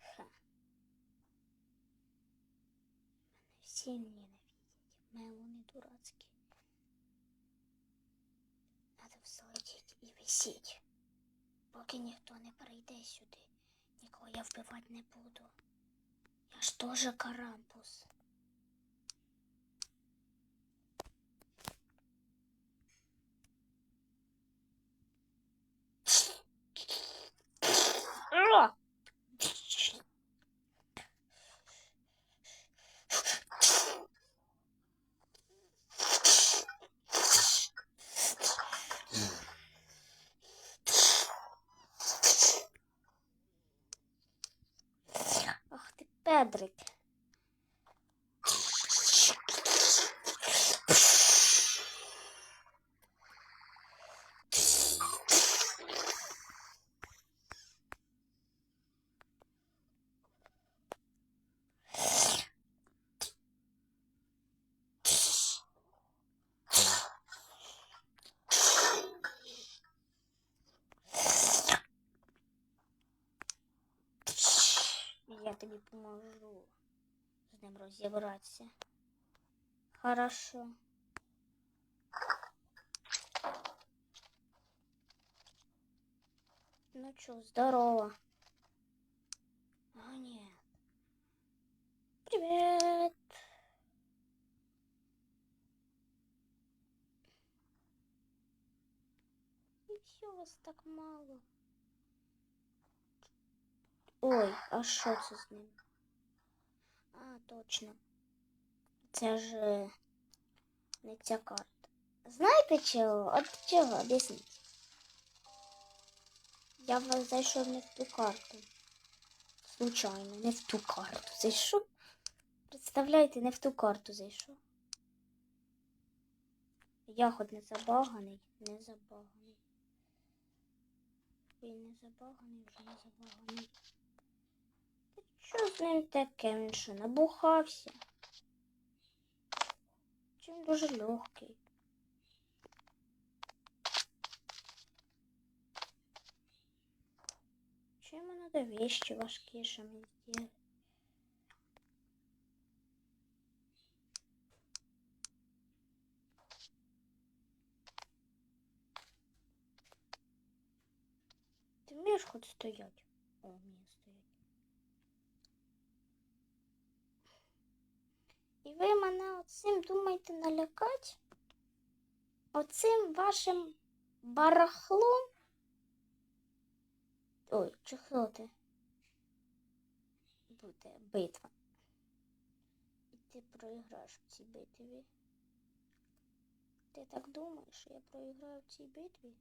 Ха. Мене всі ненавидять. Мелони дурацькі. Надо взлетіть і висіть. Поки ніхто не прийде сюди, нікого я вбивати не буду. Я ж теж карампус. Ро! Ах ти, Педрик. Розібратися. Хорошо. Ну чё, здорово. А, нет. Привет. И все вас так мало. Ой, а що це з ним? А, точно. Це ж е, не ця карта. Знаєте чого? От чого? Об'ясніть. Я в- зайшов не в ту карту. Случайно, не в ту карту зайшов. Представляєте, не в ту карту зайшов. Я хоч не забаганий, не забаганий. Він не забаганий, вже не забаганий. Що з ним таке? Він що, набухався? Чи він дуже легкий? Чи йому надо вещи важкішими зробити? Ти вмієш хоч стоять? О, вміє стоять. І ви мене оцим думаєте налякати? Оцим вашим барахлом? Ой, чи хто? Буде битва. І ти проіграєш в цій битві. Ти так думаєш, що я проіграю в цій битві?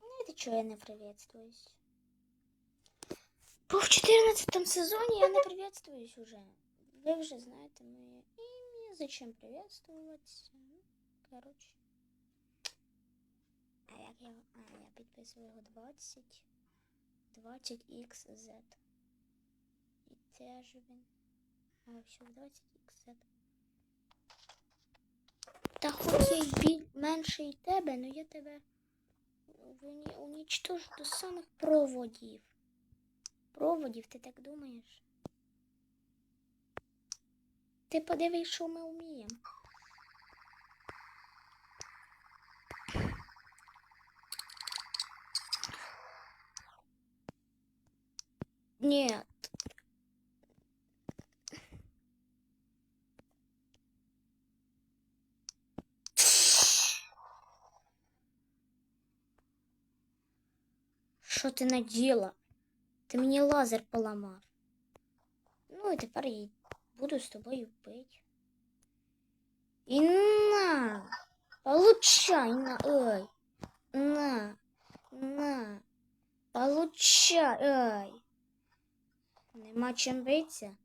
Знаєте, чого я не приветствуюсь? Бо в 14 сезоні я не приветствуюсь уже. Ви вже знаєте моє ім'я, зачем приветствуватися. Ну, коротше. А як я, а, я підписую його 20. 20XZ. І теж він. А, все, 20XZ. Та хоч я біль менший тебе, але я тебе уні- унічтожу до самих проводів. Проводів, ти так думаєш? Ти подивись, що ми вміємо. Нет. Що ти наділа? Ти мені лазер поламав. Ну і тепер я буду з тобою пити. І на! Получай на, ой! На! На! Получай, ай! Нема чим битися?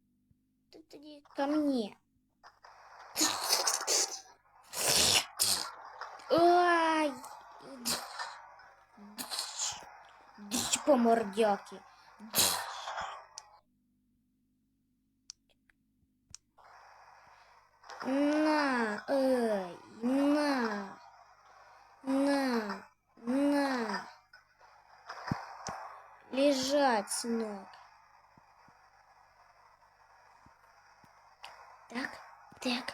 То тоді ко мне. Ай! Дич по мордяки. На, ай, на, на, на. Лежать, сынок. Так, так.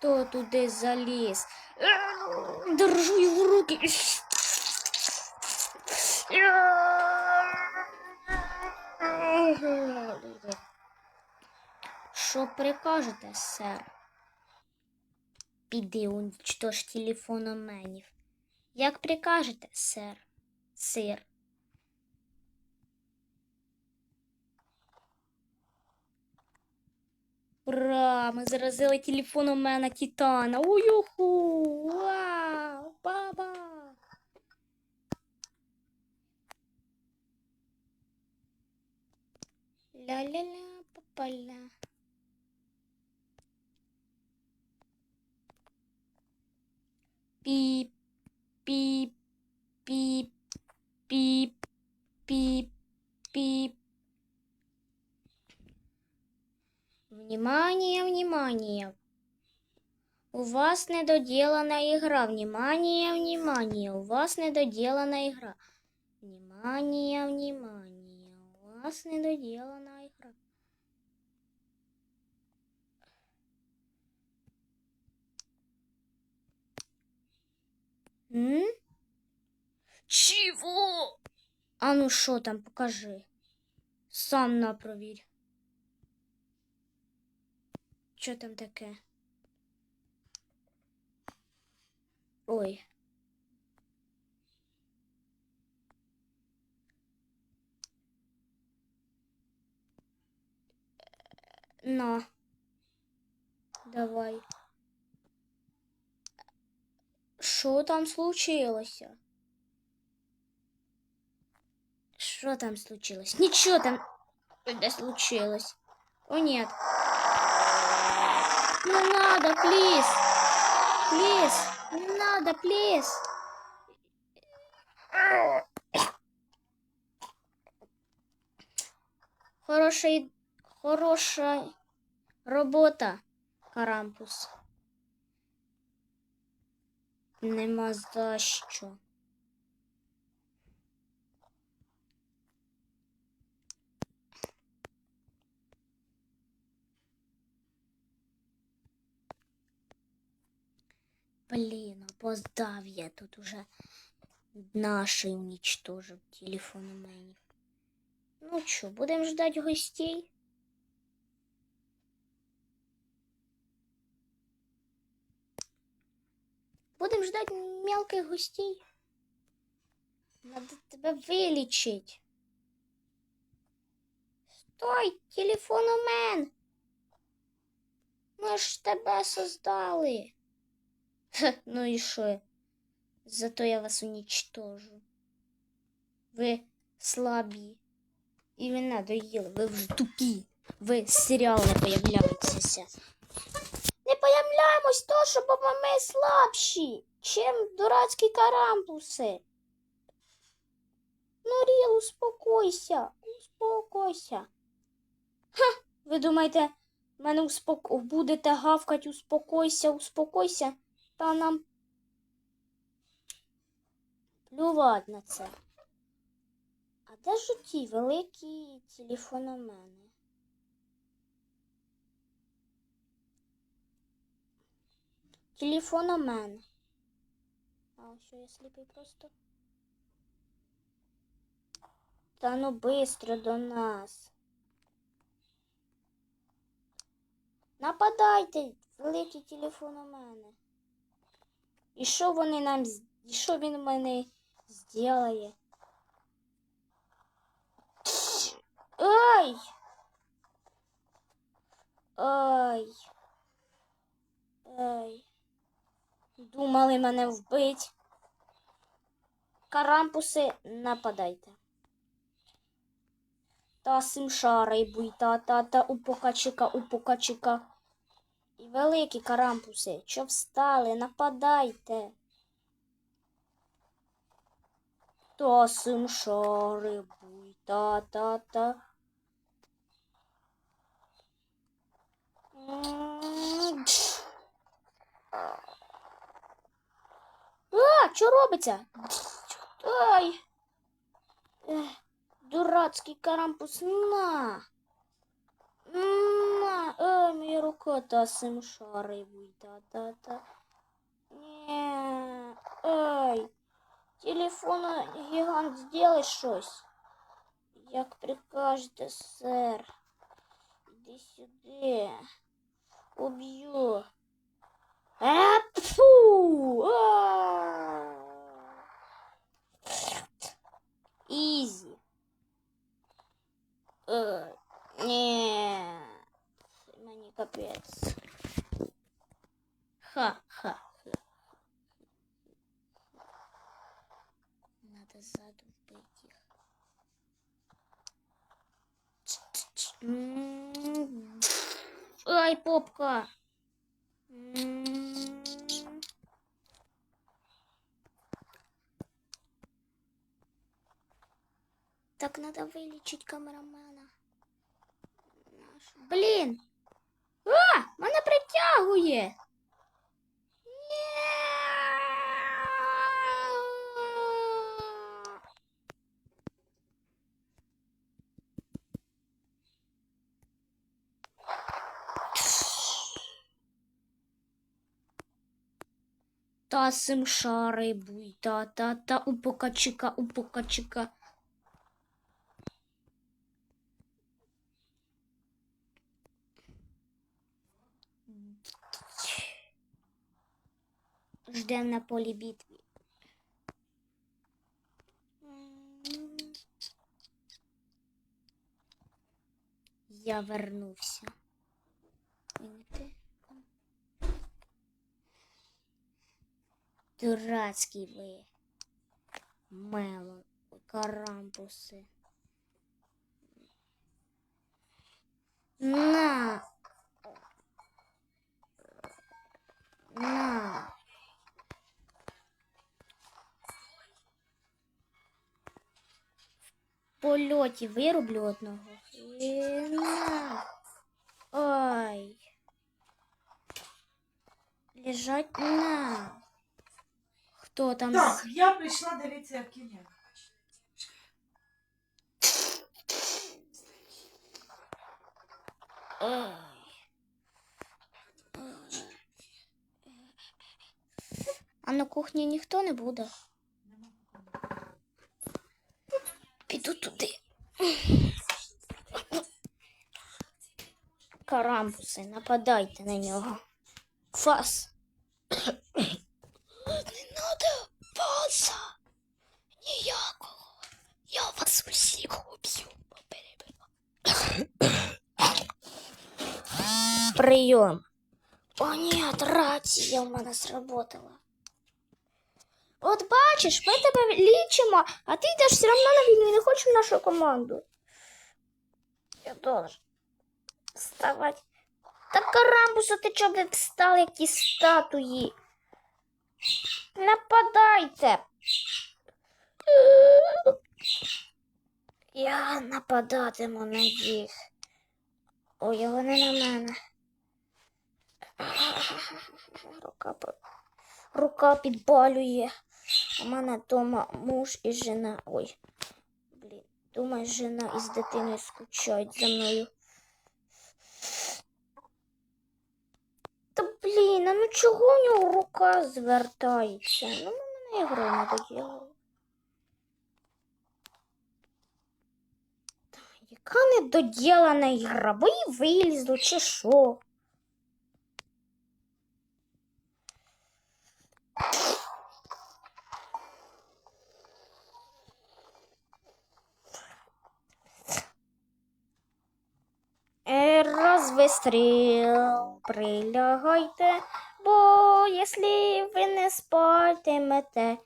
Хто туди заліз? Держу його в руки. Прикажете, сер? Піди унічтож телефономенів. Як прикажете, сер? Сир. Ура! Ми заразили телефономена Титана. Уюху! Вас недоделана игра. Внимание, внимание. У вас недоделана игра. Внимание, внимание. У вас недоделана игра. М? Чего? А ну що там, покажи. Сам на провірь. Що там таке? Ой. На. Давай. Що там случилося? Що там случилось? Нічого там не случилось. О, нет. Не надо, плиз. Плиз. Не надо, плиз. Хороший, хороша робота, Карампус. Нема за що. Блин, опоздав я тут уже наший уничтожив телефон у мене. Ну що, будемо ждать гостей? Будем ждать мелких гостей. Надо тебя вылечить. Стой, телефономен! Ми ж тебе создали. Ха, ну і що? Зато я вас уничтожу. Ви слабі. І ви надоїли, ви вже тупі. Ви з серіалу не появляєтеся. Не появляємось то, що бо ми слабші, чим дурацькі карампуси. Ну, Ріл, успокойся, успокойся. Ха, ви думаєте, мене успок... будете гавкать, успокойся, успокойся, та нам плювать на це. А де ж ті великі телефономени? Телефономен. А що я сліпий просто? Та ну бистро до нас. Нападайте, великий телефономени. І що вони нам і що він мене зробить? Ай! Ай! Ай! Думали мене вбить. Карампуси, нападайте. Та симшарий буй, та та та упокачика, упокачика. І великі карампуси, що встали, нападайте. Та симшари буй, та та та. М. А, що робиться? Ай. Дурацький карампус, на! На! Ой, моя рука та сим шаривий, та-та-та. Не, ай, телефона гігант, сделай щось. Як прикажете, сер. Іди сюди. Уб'ю. А, фу! А! Ізі. Е, Ні. Мені капець. Ха-ха. Надо ззаду вбити їх. М, Ай, попка. М. Так надо вылечить камерамена. Наш- Блін! А! Мене Ні! Та сим шари та та та упокачика, упокачика. Ждем на полі битві. Я вернувся. Дурацький ви. Мелон, карампуси. На. На. Польоті вирублю одного. І на. Ой. Лежать на. Хто там? Так, я прийшла дивитися в кіно. Ой. А на кухні ніхто не буде. Піду туди. Карамбуси, нападайте на нього. Фас. Не надо фаса. Ніякого. Я вас усіх уб'ю. Прийом. О, нет, рація в мене сработала. От бачиш, ми тебе лічимо, а ти йдеш все одно на війну і не хочеш в нашу команду. Я должен вставати. Та карамбуса, ти чого не встав, які статуї? Нападайте. Я нападатиму на їх. Ой, вони на мене. Рука, рука підбалює. У мене вдома муж і жена. Ой, блін. Думаю, жена із дитиною скучають за мною. Та блін, а ну чого в нього рука звертається? Ну, мене ігру не доділила. Яка недоділана ігра? Бо їй вилізло чи що? Розвистріл, прилягайте, бо якщо ви не спатимете,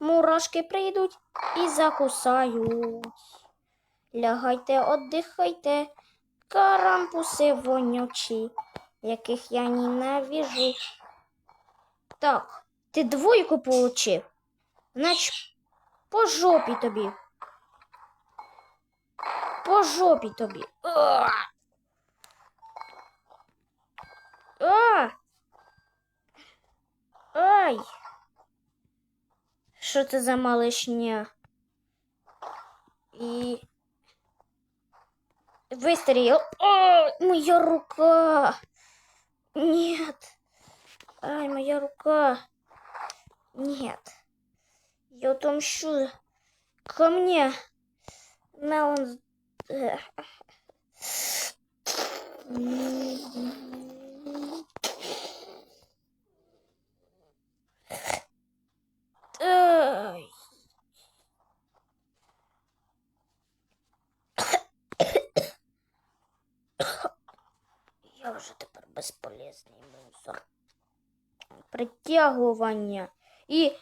мурашки прийдуть і закусають. Лягайте, отдихайте, карампуси вонючі, яких я ненавижу. Так, ти двойку получив. Значить, по жопі тобі. По жопі тобі. А! Ай! Що це за малишня? И выстрелил. О, моя рука. Нет. Ай, моя рука. Нет. Я отомщу. Ко мне. Мелон. Эх. Я вже тепер безполезний мусор. Притягування. І.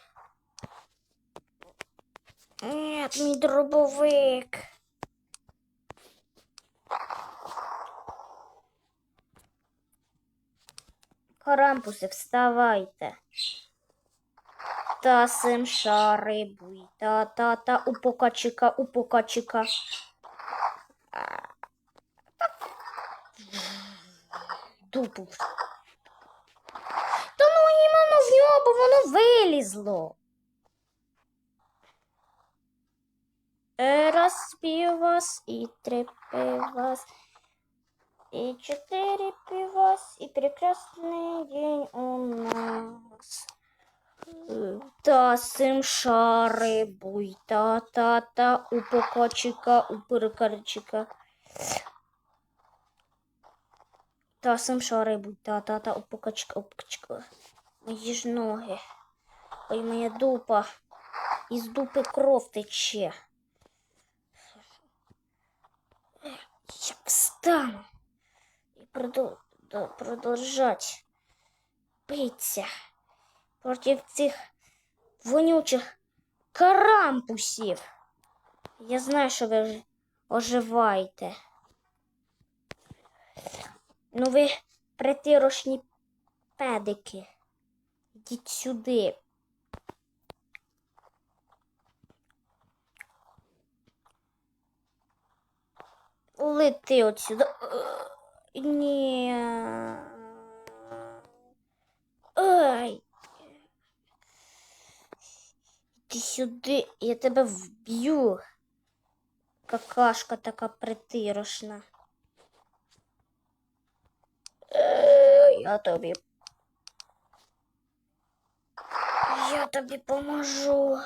Нет, мій дробовик. Карампуси, вставайте. Та сим шари буй. Та та та у покачика, у покачика. А. Дупу. Та ну іменно в нього, бо воно вилізло. Е, Раз півас і три півас. І чотири півас, і прекрасний день у нас. Та сим шари буй, та та та у покачика, у перекарчика. Та сим шари буй, та та та у покачика, у покачика. Мої ж ноги. Ой, моя дупа. Із дупи кров тече. Я встану и продол- продолжать биться против цих вонючих карампусів. Я знаю, що ви оживаєте. Ну ви притирошні педики. Йдіть сюди. Лети отсюда. Ні. Ай. Іди сюди, я тебе вб'ю. Какашка така притирошна. Я тобі. Я тобі поможу.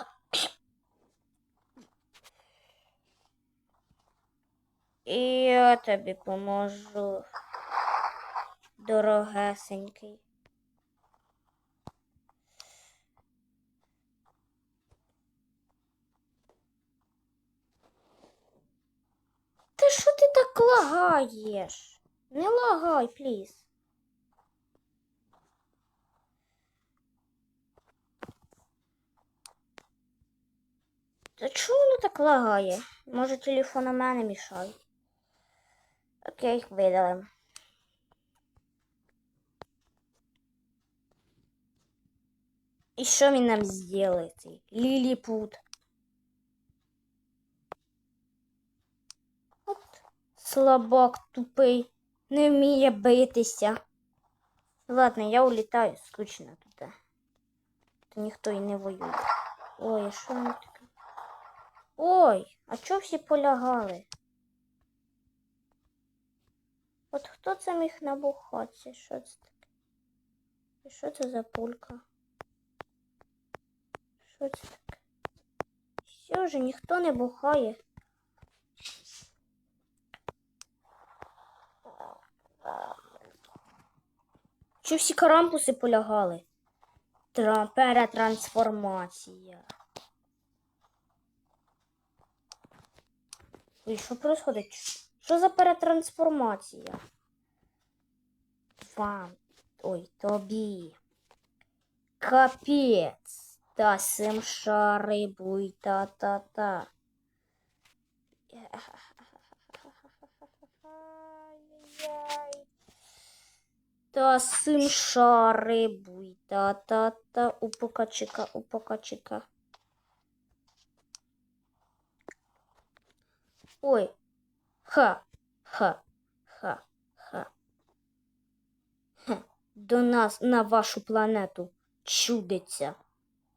Я тобі поможу, дорогесенький. Та що ти так лагаєш? Не лагай, пліз. Та чому воно так лагає? Може, телефон у мене мішає? Окей, видалим. І що він нам зробить, ліліпут? От слабак тупий, не вміє битися. Ладно, я улітаю, скучно тут. Тут ніхто і не воює. Ой, а що воно таке? Ой, а чого всі полягали? От хто це міг набухатися? Що це таке? І що це за пулька? Що це таке? Все вже ніхто не бухає. Що всі карампуси полягали? Тра... Перетрансформація. Ой, що происходить? Що за перетрансформація? Вам. Ой, тобі. Капець. Та сим шари буй та-та-та. Та сим шари буй та-та-та. У покачика, у покачика. Ой. Ха. Ха. Ха. Ха. Хе. До нас на вашу планету чудиться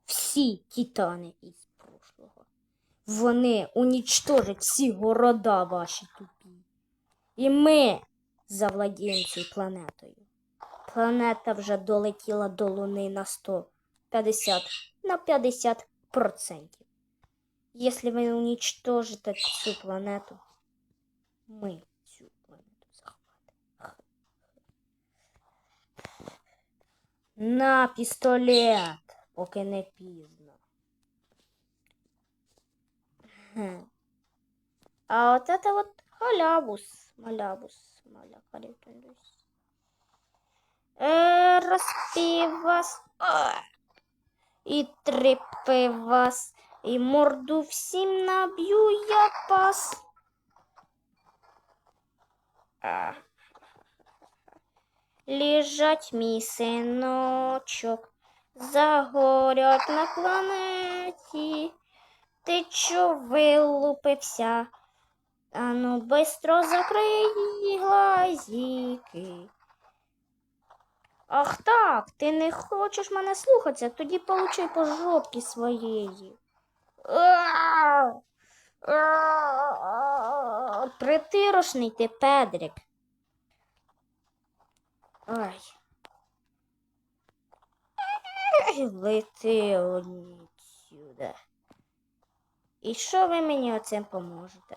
всі титани із прошлого. вони унічтожать всі города ваші тупі. І ми завладіємо цією планетою. Планета вже долетіла до Луни на 150, на 50 процентів. Якщо ви уничтожите цю планету, ми цю планету захватимо. На пістолет, поки не пізно. Хм. А от это вот халябус, малябус, маля, халябус. Е, розпів вас. А! І трипи вас. І морду всім наб'ю я пас. А. Лежать мій синочок, загорять на планеті. Ти чо вилупився? Ану, бистро закрий глазіки. Ах так, ти не хочеш мене слухатися, тоді получай по жопі своєї. Притирошний ти, Педрик. Ай, Лети одні сюди. І що ви мені оцим поможете?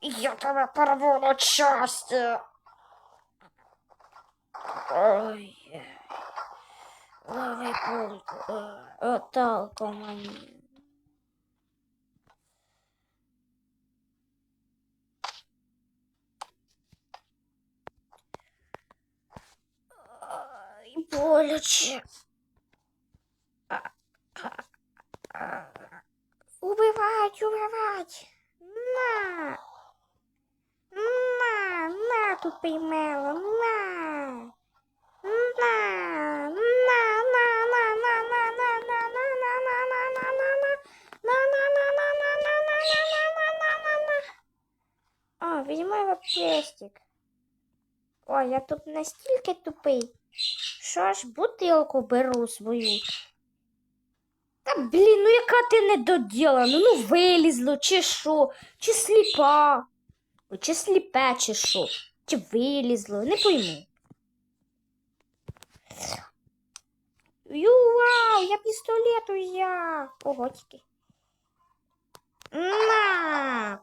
Я тебе порву на части. Ой. Лови пульку. Оталко мені. Ой. Убивать, убивать. На. На, на, тупий мело, на. На, на, на, на, на, на, на, на, на, на, на, на, на, на, на, на. Візьму його пестик. Ой, я тут настільки тупий, що аж бутилку беру свою. Блін, ну яка ти недоділана, ну вилізло, чи що, чи сліпа, чи сліпе, чи що, чи вилізло, не пойму. Ю, вау, я пістолет узяв. Ого, тільки. На,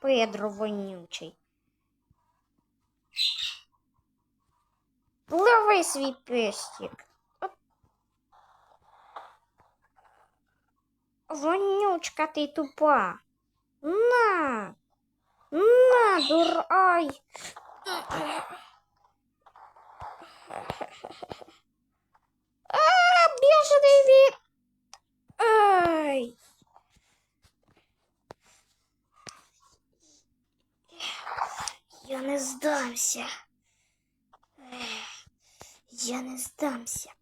Педро вонючий. Лови свій пестик. Вонючка ти тупа. На. На, дур... Ай. А, бешеный вид. Ай. Я не здамся. Я не здамся.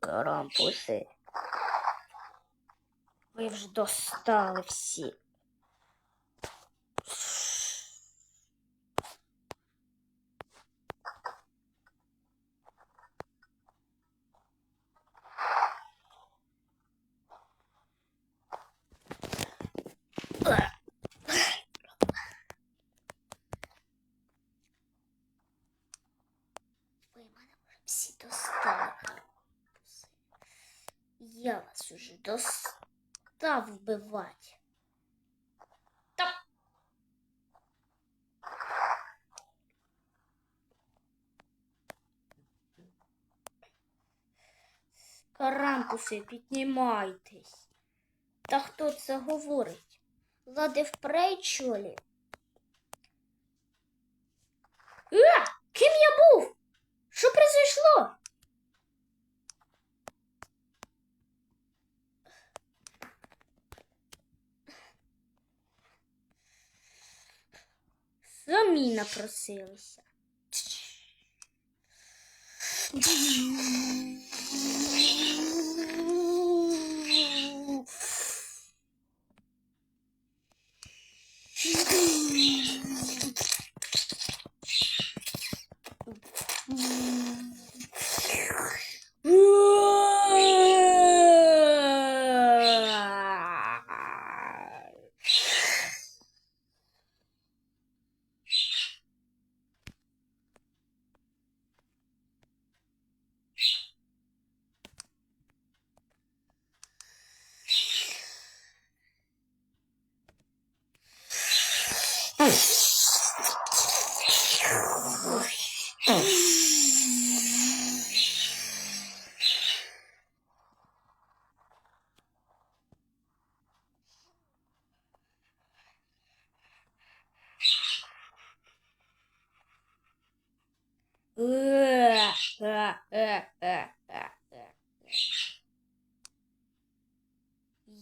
Карампуси. Ви вже достали всі. Ви мене вже всі достали. карапузи. Достав вбивати. Та... Карампуси, піднімайтесь. Та хто це говорить? Лади впрей, чолі? Е, ким я був? Що произошло? domina a processo.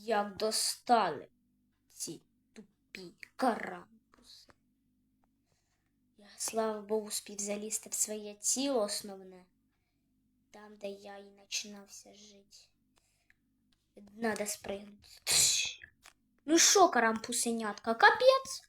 Як достали ці тупі карами. Я, слава Богу, спів залізти в своє тіло основне, там, де я і починався жити. Надо спригнути. Ну що, карампусенятка, капець?